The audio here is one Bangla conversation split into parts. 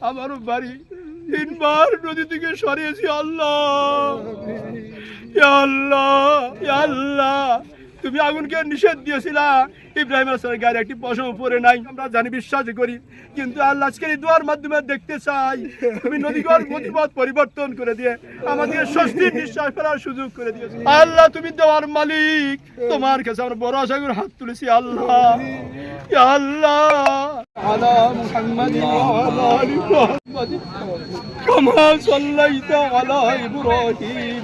আমার বাড়ি তিনবার নদী থেকে সরিয়েছি আল্লাহ। আল্লাহ আল্লাহ। তুমি আগুনকে নিষেধ দিয়েছিলা ইব্রাহিম আসলামের গায়ে একটি পশম পরে নাই আমরা জানি বিশ্বাস করি কিন্তু আল্লাহ আজকের এই দোয়ার মাধ্যমে দেখতে চাই তুমি নদীগর গতিপথ পরিবর্তন করে দিয়ে আমাদের স্বস্তির নিঃশ্বাস ফেলার সুযোগ করে দিয়েছো আল্লাহ তুমি দেওয়ার মালিক তোমার কাছে আমরা বড় আশা করে হাত তুলেছি আল্লাহ ইয়া আল্লাহ আলা মুহাম্মাদিন ওয়া আলা আলি মুহাম্মাদিন كما صليت على إبراهيم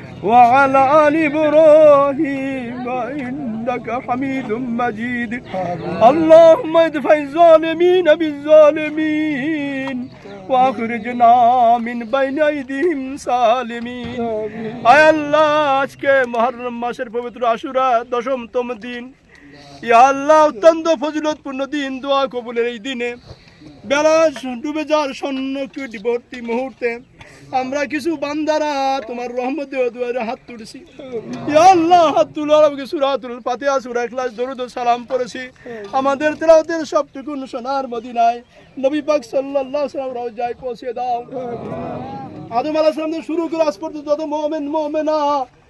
وعلى آل إبراهيم إنك حميد مجيد اللهم ادفع الظالمين بالظالمين واخرجنا من بين ايديهم سالمين আয় আল্লাহ আজকে মহরম মাসের পবিত্র আশুরা দশমতম দিন ইয়া আল্লাহ অত্যন্ত ফজিলতপূর্ণ দিন দোয়া কবুলের এই দিনে বেলা ডুবে যাওয়ার সন্ন্যবর্তী মুহূর্তে আমরা কিছু বান্দারা, তোমার রহমতে হাত তুলেছি। আল্লাহ, হাত তুলার আমাকে সুরাতুল ফাতিহা, সূরা ইখলাস, দরুদ সালাম পড়েছি। আমাদের তেলাওয়াতের সবটুকু সোনার মদিনায় নবী পাক সাল্লাল্লাহু ওয়াসাল্লাম রওজায় পৌঁছে দাও। আদম আলাইহিস সালাম শুরু করে আজ পর্যন্ত যত মুমিন, মুমিনা,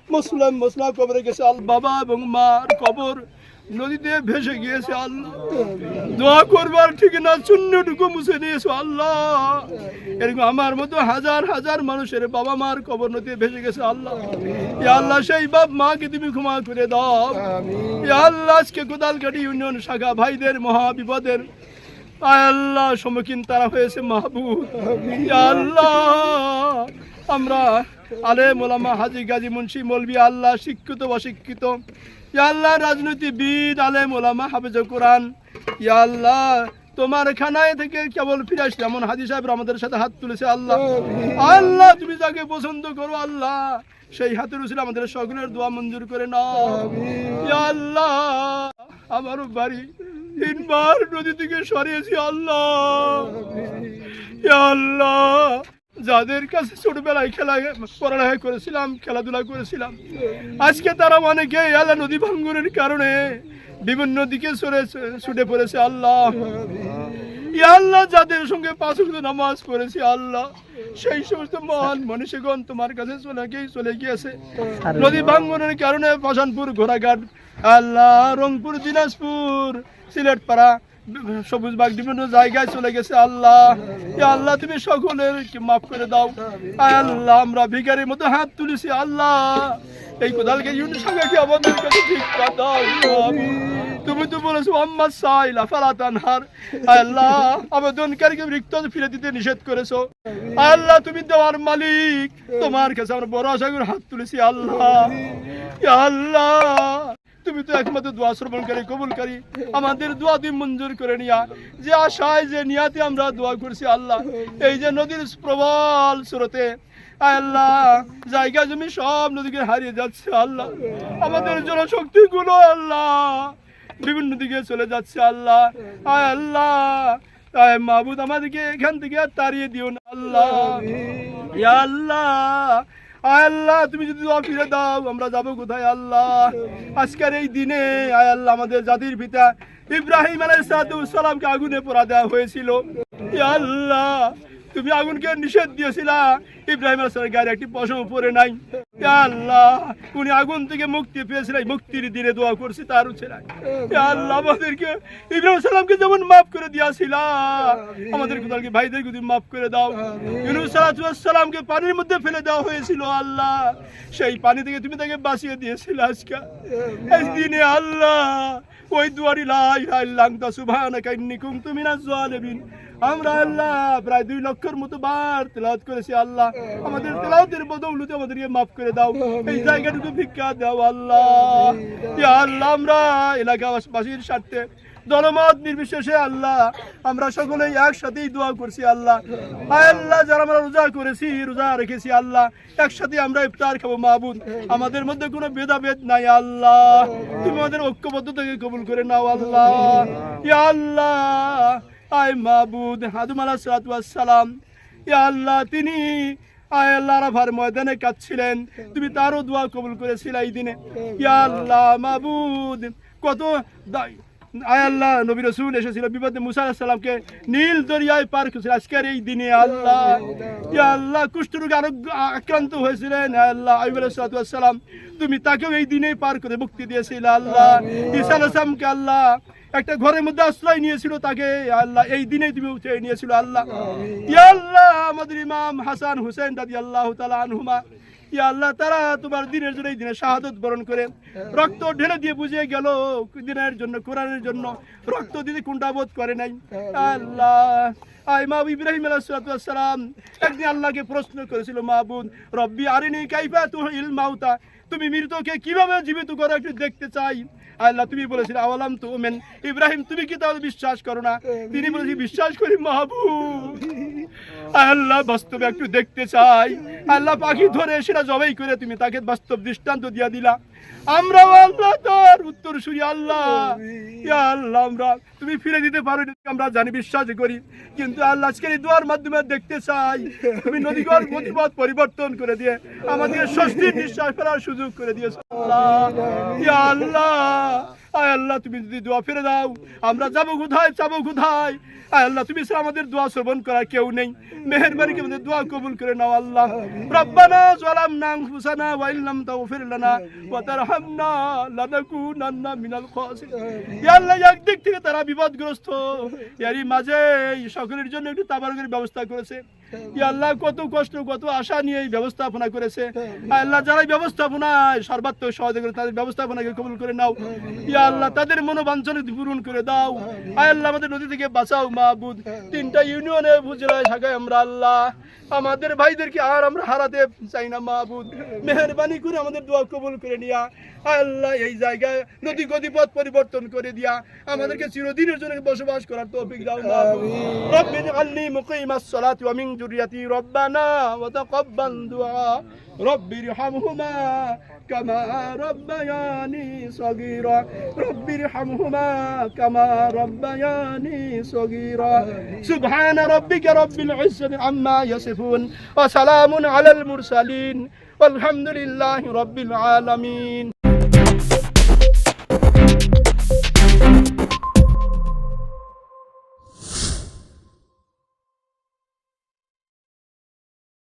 মুসলিম মুসলিম কবরে গেছে। আল বাবা এবং মার কবর নদীতে ভেসে গিয়েছে আল্লাহ। দোয়া করবার ঠিক না শূন্যটুকু মুছে দিয়েছ আল্লাহ। এরকম আমার মতো হাজার হাজার মানুষের বাবা মার কবর নদীতে ভেসে গেছে আল্লাহ। আল্লাহ সেই বাপ মাকে তুমি ক্ষমা করে দাও। আল্লাহ আজকে কোদালকাটি ইউনিয়ন শাখা ভাইদের মহা বিপদের আল্লাহ সম্মুখীন তারা হয়েছে মাহবুব। আল্লাহ আমরা আলে মোলামা হাজি গাজী মুন্সি মলবি আল্লাহ শিক্ষিত অশিক্ষিত। ইয়া আল্লাহ রাজনীতিবিদ আলে মোলামা হাফেজ কোরআন। ইয়া আল্লাহ তোমার খানায় থেকে কেবল ফিরে আসলে এমন হাজি সাহেব আমাদের সাথে হাত তুলেছে আল্লাহ। আল্লাহ তুমি যাকে পছন্দ করো আল্লাহ সেই হাতের উচিত আমাদের সকলের দোয়া মঞ্জুর করে নাও। আল্লাহ আমার বাড়ি তিনবার নদী থেকে সরিয়েছি আল্লাহ। আল্লাহ যাদের কাছে ছোটবেলায় খেলা পড়ালেখা করেছিলাম, খেলাধুলা করেছিলাম, আজকে তারা অনেকে আল্লাহ নদী ভাঙ্গনের কারণে বিভিন্ন দিকে সরে ছুটে পড়েছে আল্লাহ। আল্লাহ যাদের সঙ্গে পাঁচ নামাজ পড়েছি আল্লাহ, সেই সমস্ত মহান মনীষীগণ তোমার কাছে চলে গিয়ে, চলে গিয়েছে। নদী ভাঙ্গনের কারণে পাশানপুর ঘোড়াঘাট, আল্লাহ রংপুর, দিনাজপুর, সিলেটপাড়া সবুজ বাগ বিভিন্ন জায়গায় চলে গেছে। আল্লাহ আল্লাহ, তুমি সকলের মাফ করে দাও। আল্লাহ, আমরা ভিখারির মতো হাত তুলেছি, আল্লাহ। এই কোদালকে তুমি তো বলেছ, আম্মা সাইলা ফালা তানহার। আয় আল্লাহ, আবেদনকারীকে রিক্ত ফিরে দিতে নিষেধ করেছ। আল্লাহ, তুমি দেওয়ার মালিক। তোমার কাছে আমরা বড় আশা করে হাত তুলেছি, আল্লাহ। আল্লাহ। তুমি তো একমাত্র দোয়া শ্রবণকারী, কবুলকারী। আমাদের দোয়া তুমি মঞ্জুর করে নিয়া। যে আশায়, যে নিয়াতে আমরা দোয়া করছি আল্লাহ, এই যে নদীর প্রবল স্রোতে আল্লাহ, জায়গা জমি সব নদীকে হারিয়ে যাচ্ছে আল্লাহ। আমাদের জনশক্তি গুলো আল্লাহ, বিভিন্ন দিকে চলে যাচ্ছে আল্লাহ। আয় আল্লাহ, আয় মাহবুদ আমাদেরকে এখান থেকে তাড়িয়ে দিও না আল্লাহ। আল্লাহ আল্লাহ, তুমি যদি দোয়া ফিরে দাও, আমরা যাব কোথায় আল্লাহ? আজকের এই দিনে, আয় আল্লাহ, আমাদের জাতির পিতা ইব্রাহিম আলাইসালামকে আগুনে পোড়া দেওয়া হয়েছিল। আল্লাহ তুমি আগুনকে নিষেধ দিয়েছিলা। ইব্রাহিম আলাইসালামের গায়ে একটি পশম পরে নাই। আল্লাহ উনি আগুন থেকে মুক্তি পেয়েছিলেন মুক্তির দিনে দোয়া করছি তার উছেরাই আল্লাহ আমাদেরকে ইব্রাহিম সালামকে যেমন মাফ করে দিয়েছিলা আমাদের কোথালকে ভাইদেরকে তুমি মাফ করে দাও। ইউনুস সালামকে পানির মধ্যে ফেলে দেওয়া হয়েছিল আল্লাহ। সেই পানি থেকে তুমি তাকে বাঁচিয়ে দিয়েছিলে আজকে। দিনে আল্লাহ ওই দুয়ারি লাই সুভান তুমি না জালেবিন আমরা আল্লাহ প্রায় দুই লক্ষের মতো বার তেলাওয়াত করেছি আল্লাহ। আমাদের তেলাওয়াতের বদৌলতে আমাদেরকে মাফ করে দাও। এই জায়গাটুকু ভিক্ষা দাও আল্লাহ। আল্লাহ আমরা এলাকাবাসীর স্বার্থে দলমত নির্বিশেষে আল্লাহ, আমরা সকলেই একসাথেই দোয়া করছি আল্লাহ। আল্লাহ, যারা আমরা রোজা করেছি, রোজা রেখেছি আল্লাহ, একসাথে আমরা ইফতার খাব, মাহবুদ। আমাদের মধ্যে কোনো ভেদাভেদ নাই আল্লাহ। তুমি আমাদের ঐক্যবদ্ধ থেকে কবুল করে নাও আল্লাহ। আল্লাহ, আয় মাহবুদ, হাদুম আলাহ সালাম। আল্লাহ, তিনি আয় আল্লাহ আরাফার ময়দানে কাঁদছিলেন। তুমি তারও দোয়া কবুল করেছিলে এই দিনে। ইয়া আল্লাহ মাবুদ কত দায় আয় আল্লাহ নবী রসুল এসেছিল বিপদে। মুসা আলাহিস নীল দরিয়ায় পার করেছিল। আজকের এই দিনে আল্লাহ ইয়া আল্লাহ কুষ্ঠরোগে আরোগ্য আক্রান্ত হয়েছিলেন। আল্লাহ আইব তুমি তাকেও এই দিনে পার করে মুক্তি দিয়েছিলে। আল্লাহ ঈসা আলাইসালামকে আল্লাহ একটা ঘরের মধ্যে আশ্রয় নিয়েছিল তাকে। আল্লাহ এই দিনেই তুমি উঠে নিয়েছিল। আল্লাহ ইয়া আল্লাহ আমাদের ইমাম হাসান হুসেন দাদি আল্লাহ তালা আনহুমা আল্লাহ তারা তোমার দিনের জন্য এই দিনে শাহাদত বরণ করে। রক্ত ঢেলে দিয়ে বুঝিয়ে গেল দিনের জন্য, কোরআনের জন্য। রক্ত দিদি দিতে কুণ্ঠাবোধ করে নাই। আল্লাহ। একদিন আল্লাহকে প্রশ্ন করেছিল মাহবুদ রব্বি আরিনি কাইফা তুই ইল মাউতা। তুমি মৃতকে কীভাবে জীবিত করো একটু দেখতে চাই? আল্লাহ, তুমি বলেছিলে, আওয়ালাম তো ওমেন ইব্রাহিম, তুমি কি তাহলে বিশ্বাস করো না? তিনি বলেছি, বিশ্বাস করি মাহবুব। আল্লাহ, বাস্তবে একটু দেখতে চাই। আল্লাহ পাখি ধরে সেটা জবাই করে তুমি তাকে বাস্তব দৃষ্টান্ত দিয়া দিলা। আমরা আল্লাহ তোর উত্তর সুরি আল্লাহ। আল্লাহ আমরা তুমি ফিরে দিতে পারো না, আমরা জানি বিশ্বাস করি। কিন্তু আল্লাহ আজকের এই দোয়ার মাধ্যমে দেখতে চাই তুমি নদীগর গতিপথ পরিবর্তন করে দিয়ে আমাদের স্বস্তির নিঃশ্বাস করার সুযোগ করে দিয়েছ আল্লাহ। আল্লাহ। আল্লাহ, তুমি যদি দোয়া ফিরে দাও, আমরা যাব কোথায় যাব কোথায়? আল্লাহ, তুমি আমাদের দোয়া শ্রবণ কেউ নেই। মেহেরবানি আমাদের দোয়া কবুল করে নাও আল্লাহ। রব্বানা জালামনা আনফুসানা ওয়া ইল্লাম তাগফির লানা ওয়া তারহামনা মিনাল একদিক থেকে তারা বিপদগ্রস্ত। এরই মাঝে সকলের জন্য একটু তাবারকের ব্যবস্থা করেছে। আল্লাহ কত কষ্ট কত আশা নিয়ে এই ব্যবস্থাপনা করেছে। আল্লাহ যারা ব্যবস্থাপনায় সর্বাত্মক সহযোগিতা তাদের ব্যবস্থাপনাকে কবুল করে নাও। ইয়া আল্লাহ তাদের মনোবাঞ্ছনা পূরণ করে দাও। আয় আল্লাহ আমাদের নদী থেকে বাঁচাও মাহবুদ। তিনটা ইউনিয়নে বুঝলায় থাকায় আমরা আল্লাহ। আমাদের ভাইদেরকে আর আমরা হারাতে চাই না মাহবুদ। মেহরবানি করে আমাদের দোয়া কবুল করে নিয়া আল্লাহ এই জায়গায় নদী গতিপথ পরিবর্তন করে দিয়া আমাদেরকে চিরদিনের জন্য বসবাস করার তৌফিক দাও মাহবুদ। রব্বি জাআলনি মুকিমাস সালাতি ওয়া মিন ذريتي ربنا وتقبل دعاء. ربي ارحمهما كما ربياني صغيرا. ربي ارحمهما كما ربياني صغيرا. سبحان ربك رب العزة عما يصفون وسلام على المرسلين. والحمد لله رب العالمين.